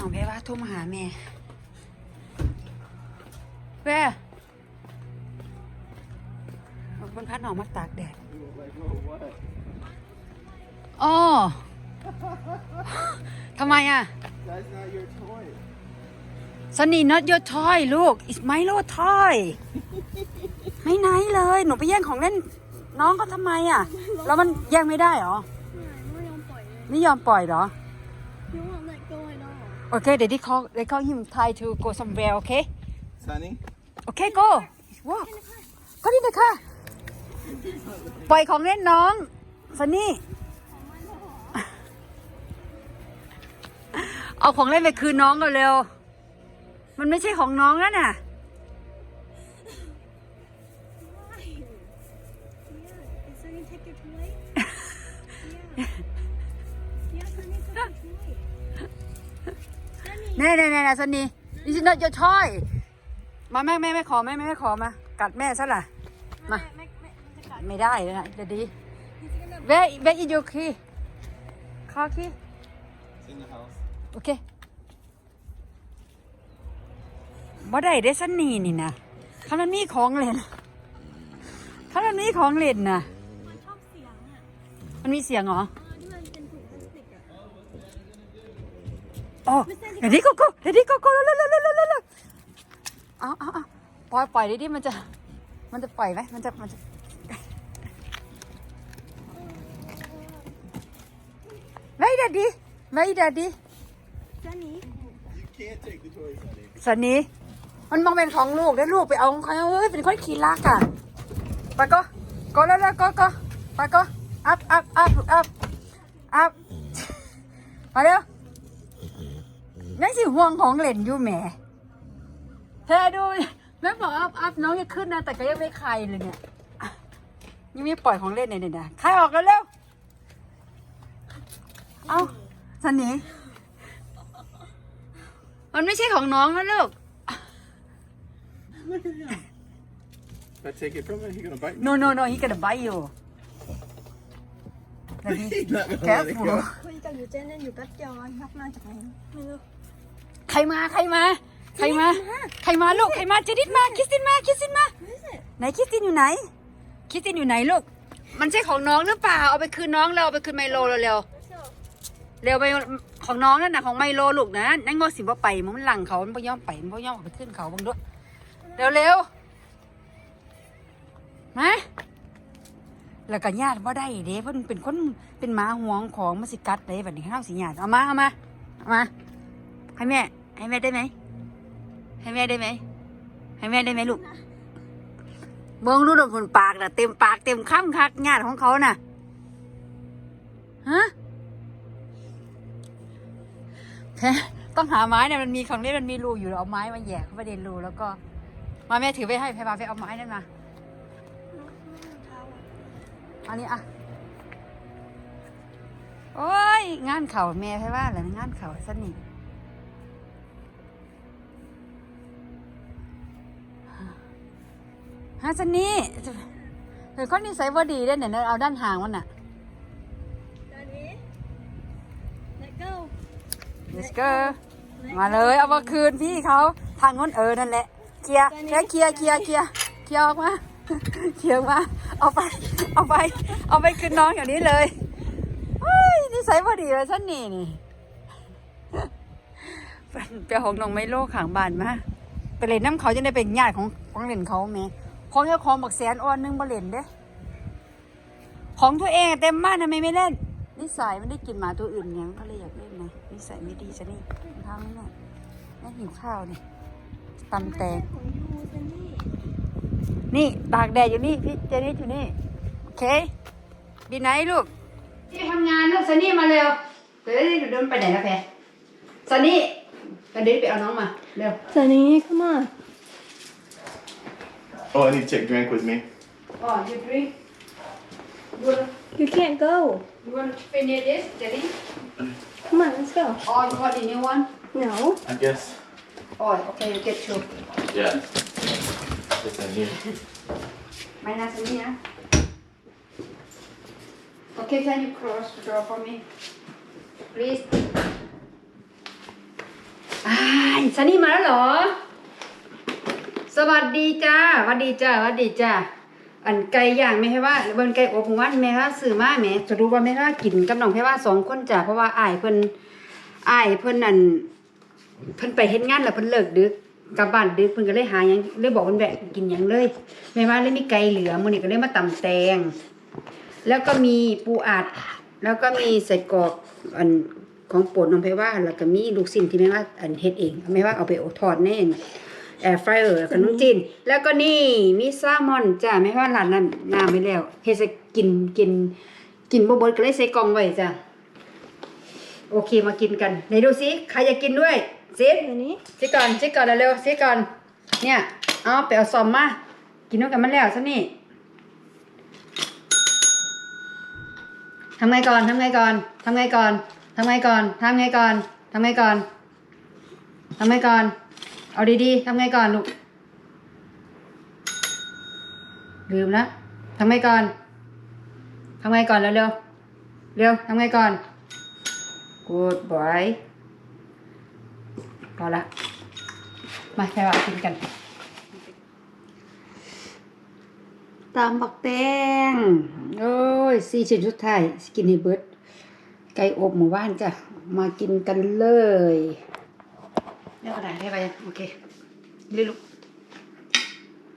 น้องเพว่าโทรมาหาแม่แม่เอาคนพัดน้องมาตากแดดอ๋อทำไมอะ That's not your toy. สนี not your toy ลูก it's Milo toy ไม่ไหนเลย หนูไปแย่งของเล่น น้องก็ทำไมอะ แล้วมันแย่งไม่ได้เหรอไม่ยอมปล่อยเลยไม่ยอมปล่อยเหรอ You won't let go at all โอเคเดี๋ยวที่ call they call him Thai to go somewhere โอเค Sunny? โอเค go walk ก็นี่เลยค่ะปล่อยของเล่นน้องซันนี่ เอาของเล่นไปคืนน้องก่อนเร็ว มันไม่ใช่ของน้องแล้วน่ะ Yeah, is Sunny take your toy? Yeah. Yeah, Sunny. แน่แน่แน่ซันนี่ this is not your toy มาแม่แม่ไม่ขอแม่แม่ไม่ขอมา กัดแม่ซะล่ะ มาแม่แม่มันจะกัดไม่ได้เลยนะจะดี He's gonna เวเวอีโยคีคาคี It's in the house. โอเคบ่ได้ได้ซันนี่นี่นะถ้ามันมีของเล่นถ้ามันมีของเล่นนะมันชอบเสียงอะ มันมีเสียงเหรอเออที่มันเป็นถุงพลาสติกอะโอ้ เดี๋ยวนี้ก็ก็เดี๋ยวนี้ก็ก็เร็วเร็วเร็วเร็วเร็วเอาเอาเอาปล่อยปล่อยดิดิมันจะ มันจะปล่อยไหมมันจะมันจะไม่ได้ดิไม่ได้ดิ Sunny You can't take the toy, Sunny. สันนี้ มันมองเป็นของลูกได้ลูกไปเอาของเขาเอ้ยเป็นคนขี้รักอะไปก็ก็แล้วแล้วก็ก็ไปก็อัพอัพอัพอัพอัพมาเร็ว ยังสิห่วงของเล่นอยู่แหมเธอดูแม่บอกอัพอัพน้องจะขึ้นนะ แต่ก็ยังไม่ใครเลยเนี่ยอะยังไม่ปล่อยของเล่นเลยเนี่ยนะใครออกกันเร็วเอาสันนี้มันไม่ใช่ของน้องนะลูก Look at him. If I take it from him, he's gonna bite me. No, no, no, he gonna bite you. Ready? He's not gonna let it Careful. go. คุยกับอยู่เจนเล่นอยู่แป๊บเดียวนับมาจากไหนไม่รู้ ใครมาใครมาใครมาใครมาลูกใครมาเจดิดมาคิสตินมาคิสตินมา What is it ไหนคิสตินอยู่ไหนคิสตินอยู่ไหนลูกมันใช่ของน้องหรือเปล่าเอาไปคืนน้องเร็วเอาไปคืนไมโลเร็ว Let's go ๆเร็วไปของน้องนั่นน่ะของไมโลลูกนะนั่งงอสิบ่ไปมันหลังเขามันบ่ยอมไปมันบ่ยอมเอาไปขึ้นเขาบังด้วยเร็วเร็วๆมาแล้วก็ญาติบ่ได้เด้เพราะมันเป็นคนเป็นหมาหวงของมันสิกัดเด้แบบนี้ข้าวสิญาติเอามาเอามาเอามาให้แม่ ให้แม่ได้ไหม ให้แม่ได้ไหม ให้แม่ได้ไหมลูกเบิ้งดูดคนปากน่ะเต็มปากเต็มคำคักญาติของเขาน่ะ ฮะแพ้ต้องหาไม้เนี่ยมันมีของเล่นมันมีรูอยู่เอาไม้มาแยกเข้าไปในรูแล้วก็ มาแม่ถือไปให้แพรพาไปเอาไม้นั่นมาอันนี้อะโอ้ย งานเข่าแม่แพรว่าอะไรงานเข่าสนิท ฮะสนี่เดี๋ยวคนนิสัยบ่ดีเด้อเนี่ยเอาด้านห่างมันน่ะ Sunny Let go let's go มาเลยเอามาคืนพี่เขาทางโน้นเออนั่นแหละเคลียร์เคลียร์เคลียร์เคลียร์เคลียร์เคลียร์ออกมาเคลียร์ออกมาเอาไป เอาไป เอาไปคืนน้องอย่างนี้เลยเฮ้ยนิสัยพอดีเลยฉันนี่นี่เป็นเปียของน้องไมโลขางบานมาไปเล่นน้ำเขาจะได้เป็นญาติของของเล่นเขาแม่ ของเจ้าของบักแสนอ่อนหนึงบ่เล่นเด้ ของตัวเองเต็มบ้านทำไมไม่เล่น นิสัยมันได้กินหมาตัวอื่นยังก็เลยอยากเล่นนะนิสัยไม่ดีจะนี่ทางนี้น่ะแม่หิวข้าวนี่ตำแตงของยูซันนี่นี่ตากแดดอยู่นี่พี่เจนี่อยู่นี่โอเค ดีไหนลูกที่ทำงานลูกซันนี่มาเร็วเดี๋ยวนี้เดินไปไหนแล้วแพรซันนี่กันเดี๋ยวไปเอาน้องมาเร็ว Sunny come on Oh, I need to take drink with me. อ๋อ you drink you wanna you can't go you wanna finish this เจนี่ come on let's go or you want the new one no I guess. oh okay you get two Yeah. It's in here. ไม่น่าซันนี่นะ Okay can you close the door for me please ซันนี่มาแล้วเหรอ ส วัสดีจ้าสวัสดีจ้าสวัสดีจ้าอันไก่ย่างแม่ให้ว่าเบิ่นไก่อบหมูหวานแม่ว่าซื้อมาแม่จะรู้ว่าแม่ว่ากินกับน้องแพ่ว่าสองคนจ้ะเพราะว่าอ้ายเพิ่นอ้ายเพิ่นนั่นเพิ่นไปเฮ็ดงานแล้วเพิ่นเลิกดึกกลับบ้านดึกเพิ่นก็เลยหาหยังเลยบอกเพิ่นแวะกินหยังเลยแม่ว่าเลยมีไก่เหลือมื้อนี้ก็เลยมาตำแตง แล้วก็มีปูอัด แล้วก็มีใส่กรอกอันของโปรดน้องแพ่ว่าแล้วก็มีลูกชิ้นที่แม่ว่าอันเฮ็ดเองแม่ว่าเอาไปทอดแน่น แอร์ฟรายเออร์ขนมจีน แล้วก็นี่มีแซลมอนจ้ะไม่ว่าร้านนั้นงามไปแล้วเฮ็ดใส่กินกิน กินบ่เบิดก็เลยใส่กล่องไว้จ้ะโอเคมากินกันไหนดูสิใครอยากกินด้วยซิอันนี้ซิก่อนซิก่อนเร็วๆซิก่อน เนี่ยเอาไปเอาซอมมากินด้วยกันมันแล้วซะนี่ทำไงก่อนทำไงก่อนทำไงก่อนทำไงก่อนทำไงก่อนทำไงก่อนทำไงก่อน เอาดีๆทำไงก่อนลูก ลืมแล้วทำไงก่อนทำไงก่อนเร็วๆ เร็วทำไงก่อน good boy พอละ มาแค่ว่ากินกัน ตามบักแตงโอ้ยสี่ชิ้นสุดท้ายสิกินให้เบิดไก่อบหมู่บ้านจ้ะ มากินกันเลย เรียกกระดาษให้ไปโอเคเรียลูก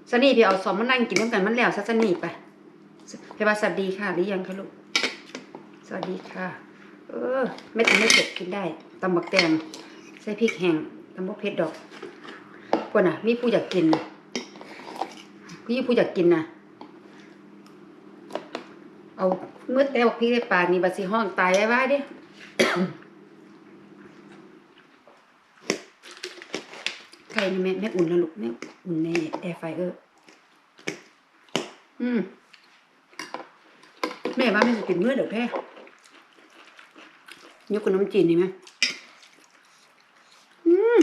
สนี่พี่เอาสอมมานั่งกินน้ำกันมันแล้วซะสนี่ไปพี่ว่าสวัสดีค่ะหรือยังคะลูกสวัสดีค่ะ เออ ไม่ถึงไม่เผ็ดกินได้ตำบักแตงใส่พริกแห้งตำบักเผ็ดดอกพวกน่ะ มีผู้อยากกินนะมีผู้อยากกินนะเอาเมื่อแต่บอกพี่ได้ปลานี่บัดสิห้องตายไว้ไว้ดิ ไก่นี่แม่แม่อุ่นแล้วลูกแม่อุ่นในแอร์ไฟเออร์อืมแม่ว่าแม่จะกินเมื่อเดี๋ยวแพ้ยกกับน้ำจีนนี่ไหมอืม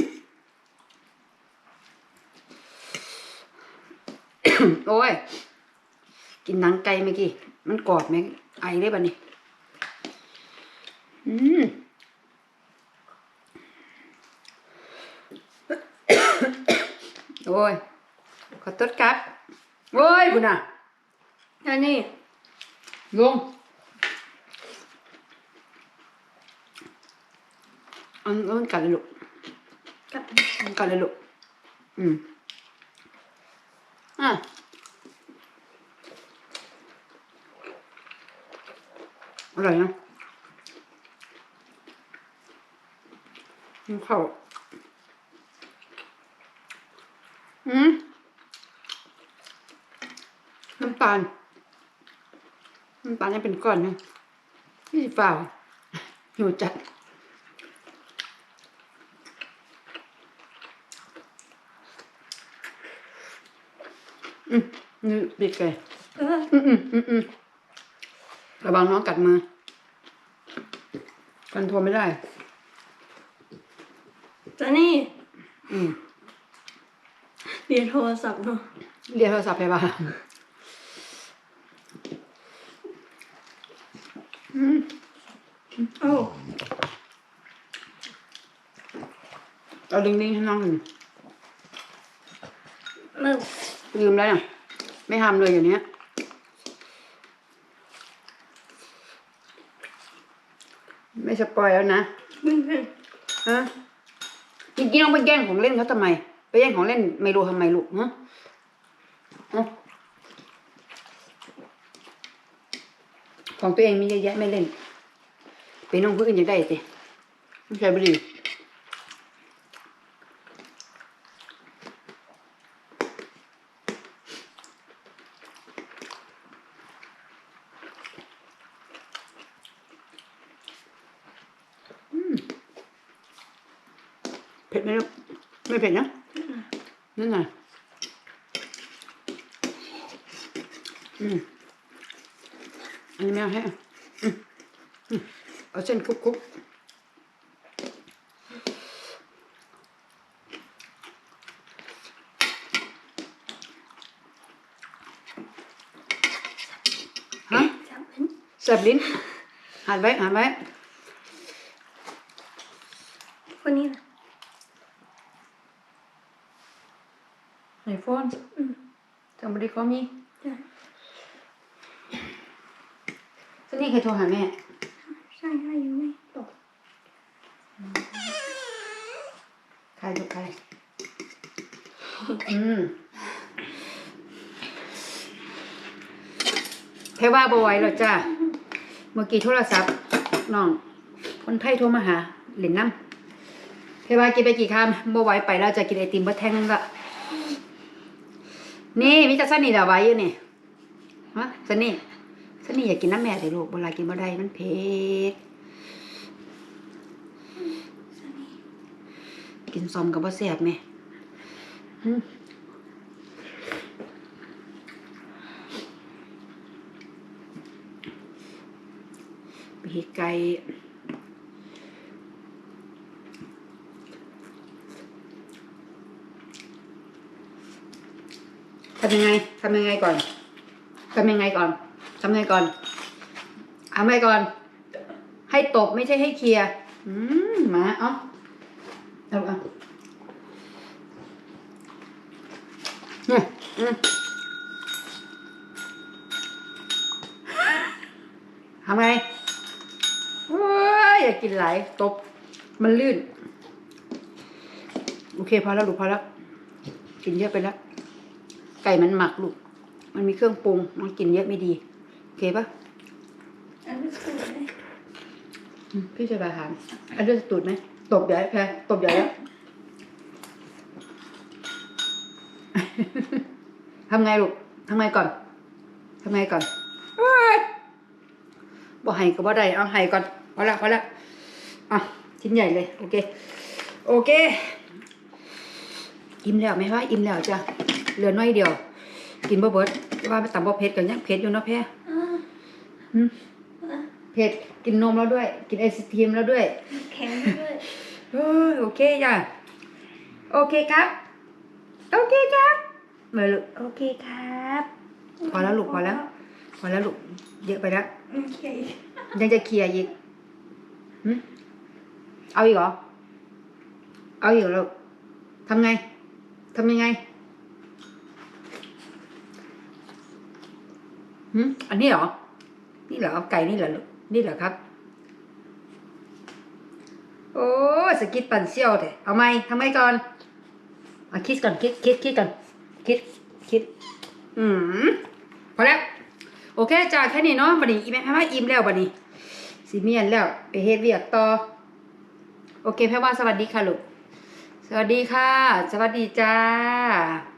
โอ้ย กินหนังไก่เมื่อกี้ มันกรอบไหมไอได้ป่ะนี่อืม โอ้ย ขอโทษครับ โอ้ยบุญอะอันนี้ลงอันอันกัดเลยลูกกับอันกัดเลยลูกอืมอะอร่อยนะมันเข้า อืมน้ำตาลน้ำตาลนี่เป็นก้อนนะนี่สิเปล่าหิวจัดอืมนี่ปีกไก่เอออืมอืมอืมอืมระวังน้องกัดมือกันโทรไม่ได้อันนี้อืม เรียนโทรศัพท์เนาะเรียกโทรศัพท์ไปบ้างอืมโอ้เอาลิงลิงให้น้องหนึ่งเริ่มลืมแล้วเนี่ยไม่ทำเลยอย่างเนี้ยไม่สปอยแล้วนะมึงเพิ่งฮะจริงๆต้องไปแย่งของเล่นเขาทำไม ไปแย่งของเล่นไม่รู้ทำไมลูกฮะฮะของตัวเองมีเยอะแยะไม่เล่นไปน้องผู้อื่นอยากได้สิไม่ใช่ไม่ดีเผ็ดไหมลูกไม่เผ็ดนะ นั่นน่ะอืมอันนี้ไม่เอาให้อะอืมอืมเอาเส้นคลุกๆฮะจับมันแสบลิ้นหันไว้หันไว้ คนนี้นะ iPhone somebody call me จ้ะซันนี่เคยโทรหาแม่ ใช่ใช่ยังไม่ตกใครลูกใคร อืมแพ่ว่าบไหวหรอกจ้า เมื่อกี้โทรศัพท์น้อง คนไทยโทรมาหาเหรียญน้ำแพ่ว่ากินไปกี่คำบ่ไหวไปแล้วจะกินไอติมเบดแท่งนึงละ นี่มิจะซันนี่เดี๋ยวไว้อยู่นี่ฮะซันนี่ซันนี่อยากกินน้ำแม่แต่ลูกเวลากินบ่ได้มันเผ็ดกินซอมกับบ่แซ่บแม่หึปีไก่ ทำยังไงทำยังไงก่อนทำยังไงก่อนทำยังไงก่อนทำยังไงก่อน ให้ตบไม่ใช่ให้เคลียร์อืมมาเอ้าเอาเอาเนี่ยอืมทำไงโอ้ยอย่ากินไหลตบ มันลื่น โอเคพอแล้วลูกพอแล้ว กินเยอะไปแล้ว ก่มันหมักลูก มันมีเครื่องปรุง มันกินเยอะไม่ดี โอเคปะอันนี้สวยเลยอืมพี่จะไปหารอันนี้จะตูดไหม ตบใหญ่แพ้ตบใหญ่แล้ว ทำไงลูกทำไงก่อนทำไงก่อนบ่ให้ก็บ่ได้ เอาให้ก่อนพอละพอละอะชิ้นใหญ่เลย โอเค โอเค อิ่มแล้วไหมว่าอิ่มแล้วจ้ะ เหลือน้อยเดียว กินบ่เบิดว่าไปตำบ่เผ็ดกันยังเผ็ดอยู่เนาะแพ้อ่าหืมอ่าเผ็ดกินนมแล้วด้วย กินไอศครีมแล้วด้วยแข็งด้วยเอ้ยโอเคจ้ะโอเคครับ โอเคครับมาลูกโอเคครับ พอแล้วลูกพอแล้ว พอแล้วลูกเยอะไปแล้วโอเคยังจะเคลียร์อีกหึเอาอีกเหรอ เอาอีกเหรอลูกทำไงทำยังไง หึอันนี้เหรอ นี่เหรอเอาไก่นี่เหรอนี่เหรอครับ โอ้สกิดปั่นเซี่ยวเถอะเอาไหมทำไมก่อนอะคิดก่อนคิดคิดคิดก่อนคิดคิด อืมพอแล้ว โอเคจ้าแค่นี้เนาะบัดนี้อีแม่แพ่ว่าอิ่มแล้วบัดนี้สิเมียนแล้ว ไปเฮ็ดเวียกต่อ โอเคแพ่ว่าสวัสดีค่ะลูก สวัสดีค่ะ สวัสดีจ้า